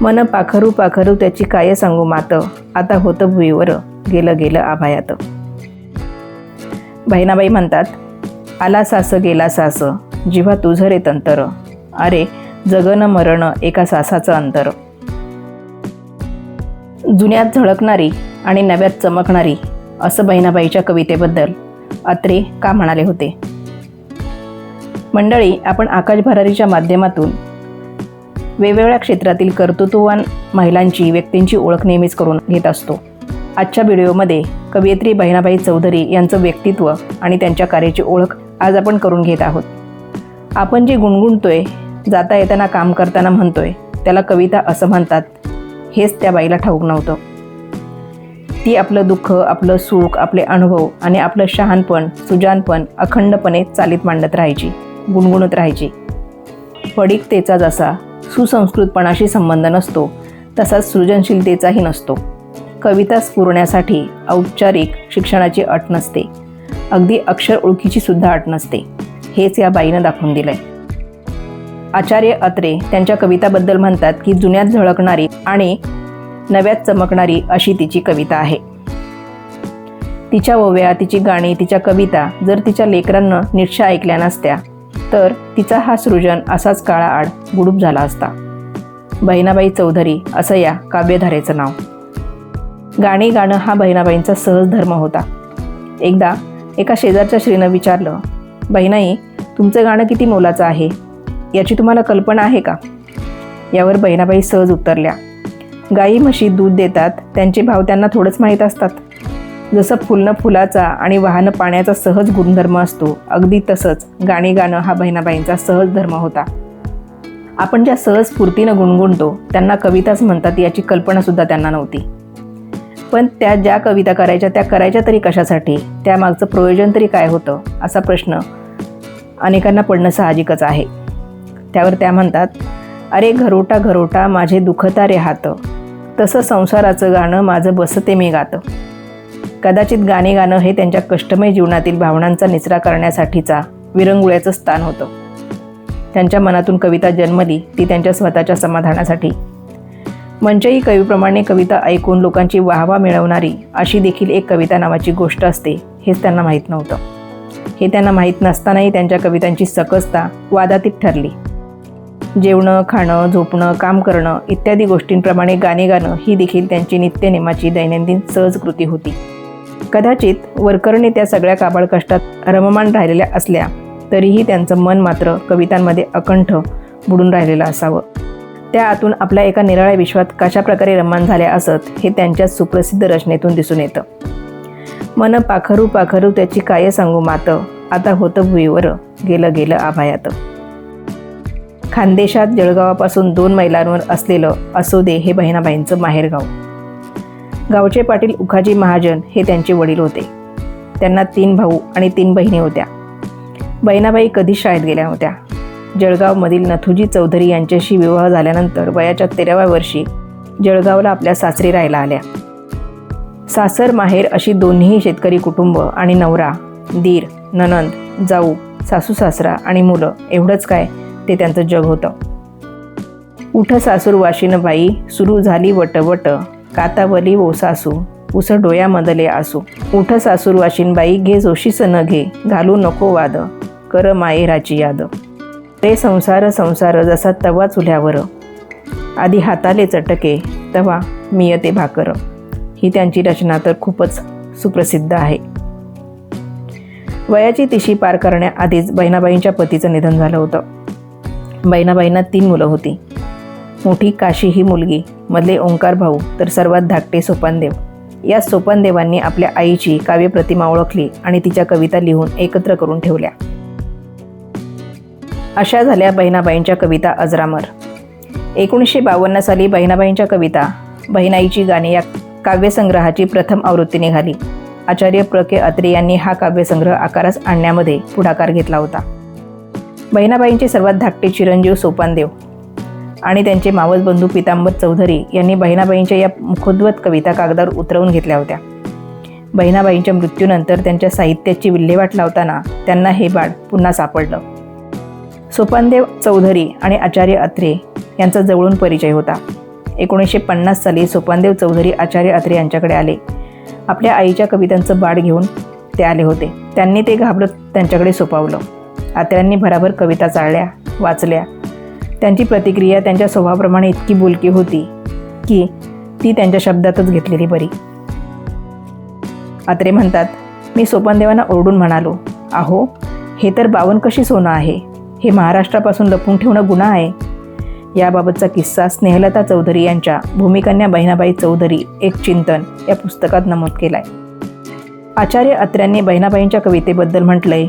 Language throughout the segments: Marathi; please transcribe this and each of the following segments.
मन पाखरू पाखरू त्याची काय सांगू मात? आता होतं भुईवर गेलं गेलं आभायात. बहिणाबाई म्हणतात आला सास गेला सास जिव्हा तुझं रे तंतर. अरे जगन मरण एका सासाचं अंतर. जुन्यात झळकणारी आणि नव्यात चमकणारी असं बहिणाबाईच्या कवितेबद्दल अत्रे का म्हणाले होते? मंडळी आपण आकाश भरारीच्या माध्यमातून वेगवेगळ्या क्षेत्रातील कर्तृत्ववान महिलांची व्यक्तींची ओळख नेहमीच करून घेत असतो. आजच्या व्हिडिओमध्ये कवयित्री बहिणाबाई चौधरी यांचं व्यक्तित्व आणि त्यांच्या कार्याची ओळख आज आपण करून घेत आहोत. आपण जे गुणगुणतोय जाता येताना काम करताना म्हणतोय त्याला कविता असं म्हणतात. हेच त्या बाईला ठाऊक नव्हतं. ती आपलं दुःख आपलं सुख आपले अनुभव आणि आपलं शहाणपण सुजानपण अखंडपणे चालीत मांडत राहायची गुणगुणत राहायची. फडिकतेचा जसा सुसंस्कृतपणाशी संबंध नसतो तसाच सृजनशीलतेचाही नसतो. कविता स्फुरण्यासाठी औपचारिक शिक्षणाची अट नसते. अगदी अक्षर ओळखीची सुद्धा अट नसते. हेच या बाईनं दाखवून दिलंय. आचार्य अत्रे त्यांच्या कविताबद्दल म्हणतात की जुन्यात झळकणारी आणि नव्यात चमकणारी अशी तिची कविता आहे. तिच्या ओव्या तिची गाणी तिच्या कविता जर तिच्या लेकरांना नीटशा ऐकल्या नसत्या तर तिचा हा सृजन असाच काळा आड गुडूप झाला असता. बहिणाबाई चौधरी असं या काव्यधारेचं नाव. गाणी गाणं हा बहिणाबाईंचा सहज धर्म होता. एकदा एका शेजारच्या श्रीनं विचारलं बहिणाई तुमचं गाणं किती मोलाचं आहे? याची तुम्हाला कल्पना आहे का? यावर बहिणाबाई सहज उतरल्या गाई म्हशी दूध देतात त्यांचे भाव त्यांना थोडंच माहीत असतात. जसं फुलणं फुलाचा आणि वाहनं पाण्याचा सहज गुणधर्म असतो अगदी तसंच गाणी गाणं हा बहिणाबाईंचा सहज धर्म होता. आपण ज्या सहज स्फूर्तीनं गुणगुणतो त्यांना कविताच म्हणतात याची कल्पनासुद्धा त्यांना नव्हती. पण त्या ज्या कविता करायच्या त्या करायच्या तरी कशासाठी? त्यामागचं प्रयोजन तरी काय होतं? असा प्रश्न अनेकांना पडणं साहजिकच आहे. त्यावर त्या म्हणतात अरे घरोटा घरोटा माझे दुखता रे हात तसं संसाराचं गाणं माझं बसते मी गातं. कदाचित गाणे गाणं हे त्यांच्या कष्टमय जीवनातील भावनांचा निचरा करण्यासाठीचा विरंगुळ्याचं स्थान होतं. त्यांच्या मनातून कविता जन्मली ती त्यांच्या स्वतःच्या समाधानासाठी. मंचई कवीप्रमाणे कविता ऐकून लोकांची वाहवा मिळवणारी अशी देखील एक कविता नावाची गोष्ट असते हेच त्यांना माहीत नव्हतं. हे त्यांना माहीत नसतानाही त्यांच्या कवितांची सकसता वादातीत ठरली. जेवणं खाणं झोपणं काम करणं इत्यादी गोष्टींप्रमाणे गाणे गाणं ही देखील त्यांची नित्यनेमाची दैनंदिन सहज कृती होती. कदाचित वरकरणी त्या सगळ्या काबाळ कष्टात रममान राहिलेल्या असल्या तरीही त्यांचं मन मात्र कवितांमध्ये अकंठ बुडून राहिलेलं असावं. त्या आतून आपल्या एका निराळ्या विश्वात कशा प्रकारे रममान झाल्या असत हे त्यांच्या सुप्रसिद्ध रचनेतून दिसून येतं. मन पाखरू पाखरू त्याची काय सांगू मात आता होतं भुईवर गेलं गेलं आभायात. खानदेशात जळगावापासून दोन मैलांवर असलेलं असोदे हे बहिणाबाईंचं माहेरगाव. गावचे पाटील उखाजी महाजन हे त्यांचे वडील होते. त्यांना तीन भाऊ आणि तीन बहिणी होत्या. बहिणाबाई कधी शाळेत गेल्या होत्या जळगावमधील नथुजी चौधरी यांच्याशी विवाह झाल्यानंतर वयाच्या तेराव्या वर्षी जळगावला आपल्या सासरी राहायला आल्या. सासर माहेर अशी दोन्ही शेतकरी कुटुंब आणि नवरा दीर ननंद जाऊ सासू सासरा आणि मुलं एवढंच काय ते त्यांचं जग होतं. उठ सासूर वाशिन बाई सुरू झाली वटवट. कातावली ओ सासू उस डोयामधले आसू. उठ सासूर वाशिनबाई घे जोशीस न घे घालू नको वाद कर मायेराची याद. ते संसार संसार जसा तवा चुल्यावर आधी हाताले चटके तवा मियते भाकर. ही त्यांची रचना तर खूपच सुप्रसिद्ध आहे. वयाची तिशी पार करण्याआधीच बहिणाबाईंच्या पतीचं निधन झालं होतं. बहिणाबाईंना तीन मुलं होती. मोठी काशी ही मुलगी मधले ओंकार भाऊ तर सर्वात धाकटे सोपानदेव. या सोपानदेवांनी आपल्या आईची काव्यप्रतिमा ओळखली आणि तिच्या कविता लिहून एकत्र करून ठेवल्या. अशा झाल्या बहिणाबाईंच्या कविता अजरामर. एकोणीसशे बावन्न साली बहिणाबाईंच्या कविता बहिणाईची गाणी या काव्यसंग्रहाची प्रथम आवृत्ती निघाली. आचार्य प्र. के. अत्रे यांनी हा काव्यसंग्रह आकारास आणण्यामध्ये पुढाकार घेतला होता. बहिणाबाईंचे सर्वात धाकटे चिरंजीव सोपानदेव. आणि त्यांचे मावस बंधू पितांबर चौधरी यांनी बहिणाबाईंच्या या मुखोद्वत कविता कागदावर उतरवून घेतल्या होत्या. बहिणाबाईंच्या मृत्यूनंतर त्यांच्या साहित्याची विल्हेवाट लावताना त्यांना हे बाळ पुन्हा सापडलं. सोपानदेव चौधरी आणि आचार्य अत्रे यांचा जवळून परिचय होता. एकोणीसशे पन्नास साली सोपानदेव चौधरी आचार्य अत्रे यांच्याकडे आले. आपल्या आईच्या कवितांचं बाड घेऊन ते आले होते. त्यांनी ते घाबरत त्यांच्याकडे सोपावलं. आत्र्यांनी भराभर कविता चाळल्या वाचल्या त्यांची प्रतिक्रिया त्यांच्या स्वभावाप्रमाणे इतकी बोलकी होती की ती त्यांच्या शब्दातच घेतलेली बरी. अत्रे म्हणतात मी सोपानदेवांना ओरडून म्हणालो आहो हे तर बावन कशी सोनं आहे? हे महाराष्ट्रापासून लपून ठेवणं गुन्हा आहे. याबाबतचा किस्सा स्नेहलता चौधरी यांच्या भूमिकन्या बहिणाबाई चौधरी एक चिंतन या पुस्तकात नमूद केलाय. आचार्य अत्र्यांनी बहिणाबाईंच्या कवितेबद्दल म्हटलंय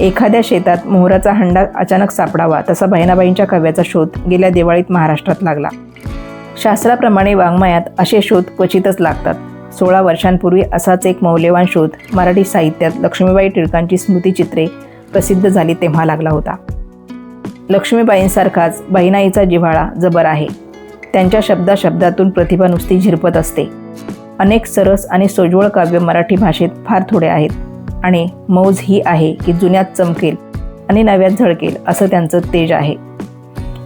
एखाद्या शेतात मोहराचा हंडा अचानक सापडावा तसा बहिणाबाईंच्या काव्याचा शोध गेल्या दिवाळीत महाराष्ट्रात लागला. शास्त्राप्रमाणे वाङ्मयात असे शोध क्वचितच लागतात. सोळा वर्षांपूर्वी असाच एक मौल्यवान शोध मराठी साहित्यात लक्ष्मीबाई टिळकांची स्मृतिचित्रे प्रसिद्ध झाली तेव्हा लागला होता. लक्ष्मीबाईंसारखाच बहिणाईचा जिव्हाळा जबर आहे. त्यांच्या शब्दा शब्दातून प्रतिभा नुसती झिरपत असते. अनेक सरस आणि सोज्वळ काव्य मराठी भाषेत फार थोडे आहेत. आणि मौज ही आहे की जुन्यात चमकेल आणि नव्यात झळकेल असं त्यांचं तेज आहे.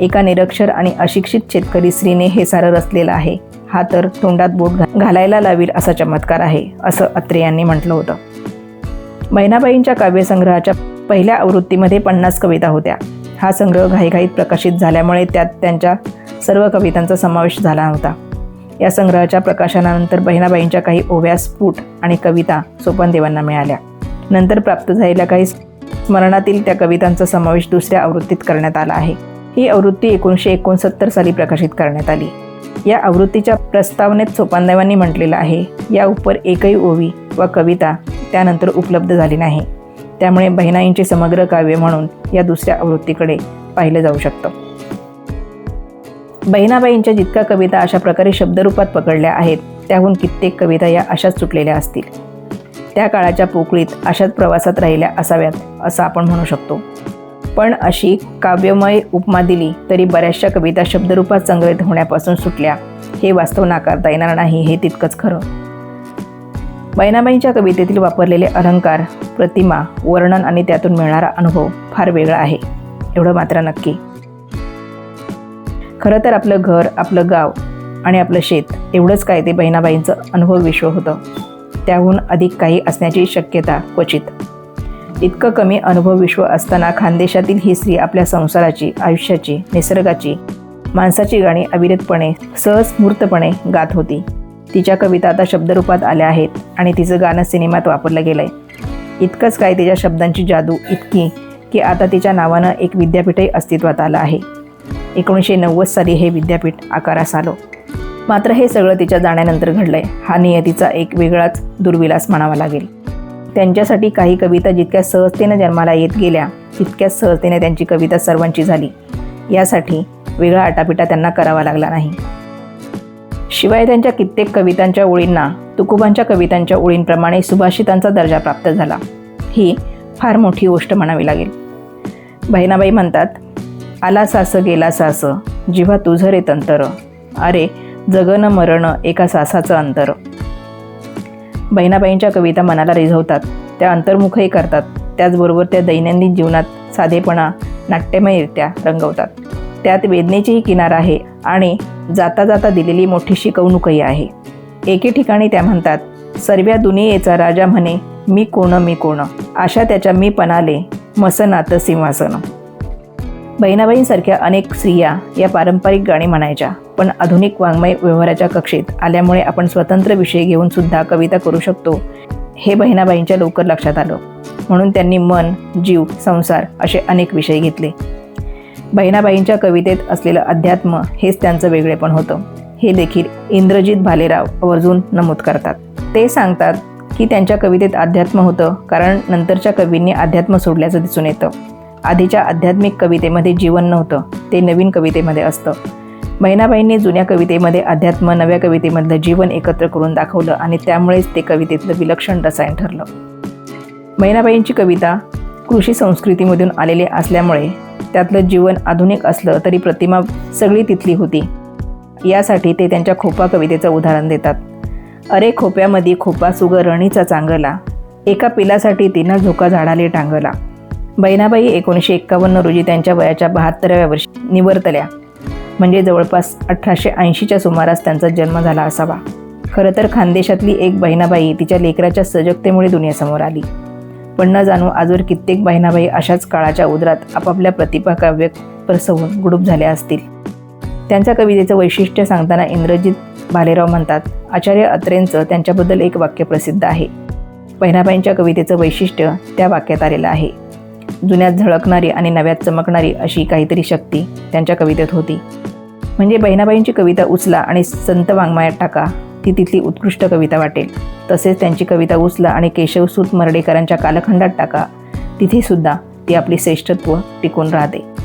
एका निरक्षर आणि अशिक्षित शेतकरी स्त्रीने हे सारं रचलेलं आहे. हा तर तोंडात बोट घा- घालायला लावील असा चमत्कार आहे असं अत्रे यांनी म्हटलं होतं. मैनाबाईंच्या काव्यसंग्रहाच्या पहिल्या आवृत्तीमध्ये पन्नास कविता होत्या. हा संग्रह घाईघाईत प्रकाशित झाल्यामुळे त्यात त्यांच्या सर्व कवितांचा समावेश झाला होता. या संग्रहाच्या प्रकाशनानंतर बहिणाबाईंच्या काही ओव्या स्फुट आणि कविता सोपनदेवांना मिळाल्या. नंतर प्राप्त झालेल्या काही स्मरणातील त्या कवितांचा समावेश दुसऱ्या आवृत्तीत करण्यात आला आहे. ही आवृत्ती एकोणीसशे एकोणसत्तर साली प्रकाशित करण्यात आली. या आवृत्तीच्या प्रस्तावनेत सोपानदेवांनी म्हटलेलं आहे या उपर एकही ओवी व कविता त्यानंतर उपलब्ध झाली नाही. त्यामुळे बहिणाईंचे समग्र काव्य म्हणून या दुसऱ्या आवृत्तीकडे पाहिलं जाऊ शकतं. बहिणाबाईंच्या जितक्या कविता अशा प्रकारे शब्दरूपात पकडल्या आहेत त्याहून कित्येक कविता या अशाच सुटलेल्या असतील. त्या काळाच्या पोकळीत अशाच प्रवासात राहिल्या असाव्यात असं आपण म्हणू शकतो. पण अशी काव्यमय उपमा दिली तरी बऱ्याचशा कविता शब्दरूपात संग्रहित होण्यापासून सुटल्या. हे वास्तव नाकारता येणार नाही हे तितकंच खरं. बहिणाबाईंच्या कवितेतील वापरलेले अलंकार प्रतिमा वर्णन आणि त्यातून मिळणारा अनुभव फार वेगळा आहे. एवढं मात्र नक्की. खरं तर आपलं घर आपलं गाव आणि आपलं शेत एवढंच काय ते बहिणाबाईंचं अनुभव विश्व होतं. त्याहून अधिक काही असण्याची शक्यता क्वचित. इतकं कमी अनुभव विश्व असताना खानदेशातील ही स्त्री आपल्या संसाराची आयुष्याची निसर्गाची माणसाची गाणी अविरतपणे सहस्मूर्तपणे गात होती. तिच्या कविता आता शब्दरूपात आल्या आहेत आणि तिचं गाणं सिनेमात वापरलं गेलं आहे इतकंच काय तिच्या शब्दांची जादू इतकी की आता तिच्या नावानं एक विद्यापीठही अस्तित्वात आलं आहे. एकोणीसशे नव्वद साली हे विद्यापीठ आकारास आलो. मात्र हे सगळं तिच्या जाण्यानंतर घडलंय. हा नियतीचा एक वेगळाच दुर्विलास म्हणावा लागेल. त्यांच्यासाठी काही कविता जितक्या सहजतेने जन्माला येत गेल्या तितक्याच सहजतेने त्यांची कविता सर्वांची झाली. यासाठी वेगळा आटापिटा त्यांना करावा लागला नाही. शिवाय त्यांच्या कित्येक कवितांच्या ओळींना तुकोबांच्या कवितांच्या ओळींप्रमाणे सुभाषितांचा दर्जा प्राप्त झाला. ही फार मोठी गोष्ट म्हणावी लागेल. बहिणाबाई म्हणतात आला सास गेला सास जिव्हा तुझं रे तंतर. अरे जगन मरण एका सासाचं अंतर. बहिणाबाईंच्या कविता मनाला रिझवतात त्या अंतर्मुखही करतात त्याचबरोबर त्या दैनंदिन जीवनात साधेपणा नाट्यमयरित्या रंगवतात. त्यात वेदनेचीही किनार आहे आणि जाता जाता दिलेली मोठी शिकवणूकही आहे. एके ठिकाणी त्या म्हणतात सर्व्या दुनियेचा राजा म्हणे मी कोण मी कोण. अशा त्याच्या मी पणाले मसनात सिंहासन. बहिणाबाईंसारख्या अनेक स्त्रिया या पारंपरिक गाणी म्हणायच्या पण आधुनिक वाङ्मय व्यवहाराच्या कक्षेत आल्यामुळे आपण स्वतंत्र विषय घेऊन सुद्धा कविता करू शकतो हे बहिणाबाईंच्या लवकर लक्षात आलं. म्हणून त्यांनी मन जीव संसार असे अनेक विषय घेतले. बहिणाबाईंच्या कवितेत असलेलं अध्यात्म हेच त्यांचं वेगळेपण होतं. हे देखील इंद्रजित भालेराव आवर्जून नमूद करतात. ते सांगतात की त्यांच्या कवितेत अध्यात्म होतं कारण नंतरच्या कवींनी अध्यात्म सोडल्याचं दिसून येतं. आधीच्या आध्यात्मिक कवितेमध्ये जीवन नव्हतं ते नवीन कवितेमध्ये असतं. मैनाबाईंनी जुन्या कवितेमध्ये अध्यात्म नव्या कवितेमधलं जीवन एकत्र करून दाखवलं आणि त्यामुळेच ते कवितेतलं विलक्षण रसायन ठरलं. मैनाबाईंची कविता कृषी संस्कृतीमधून आलेले असल्यामुळे त्यातलं जीवन आधुनिक असलं तरी प्रतिमा सगळी तिथली होती. यासाठी ते त्यांच्या खोपा कवितेचं उदाहरण देतात. अरे खोप्यामध्ये खोपा सुगर रणीचा चांगला एका पिलासाठी तिनं झोका झाडाले टांगला. बहिणाबाई एकोणीसशे एक्कावन्न रोजी त्यांच्या वयाच्या बहात्तराव्या वर्षी निवर्तल्या. म्हणजे जवळपास अठराशे ऐंशीच्या सुमारास त्यांचा जन्म झाला असावा. खरं तर खानदेशातली एक बहिणाबाई तिच्या लेकराच्या सजगतेमुळे दुनियासमोर आली. पण न जाणू आजवर कित्येक बहिणाबाई अशाच काळाच्या उदरात आपापल्या प्रतिभा काव्य प्रसवून गुडूप झाल्या असतील. त्यांच्या कवितेचं वैशिष्ट्य सांगताना इंद्रजित भालेराव म्हणतात आचार्य अत्रेंचं त्यांच्याबद्दल एक वाक्य प्रसिद्ध आहे. बहिणाबाईंच्या कवितेचं वैशिष्ट्य त्या वाक्यात आलेलं आहे. जुन्यात झळकणारी आणि नव्यात चमकणारी अशी काहीतरी शक्ती त्यांच्या कवितेत होती. म्हणजे बहिणाबाईंची कविता उचला आणि संत वाङ्मयात टाका ती तिथली उत्कृष्ट कविता वाटेल. तसेच त्यांची कविता उचला आणि केशवसूत मर्डेकरांच्या कालखंडात टाका तिथेसुद्धा ती आपली श्रेष्ठत्व टिकून राहते.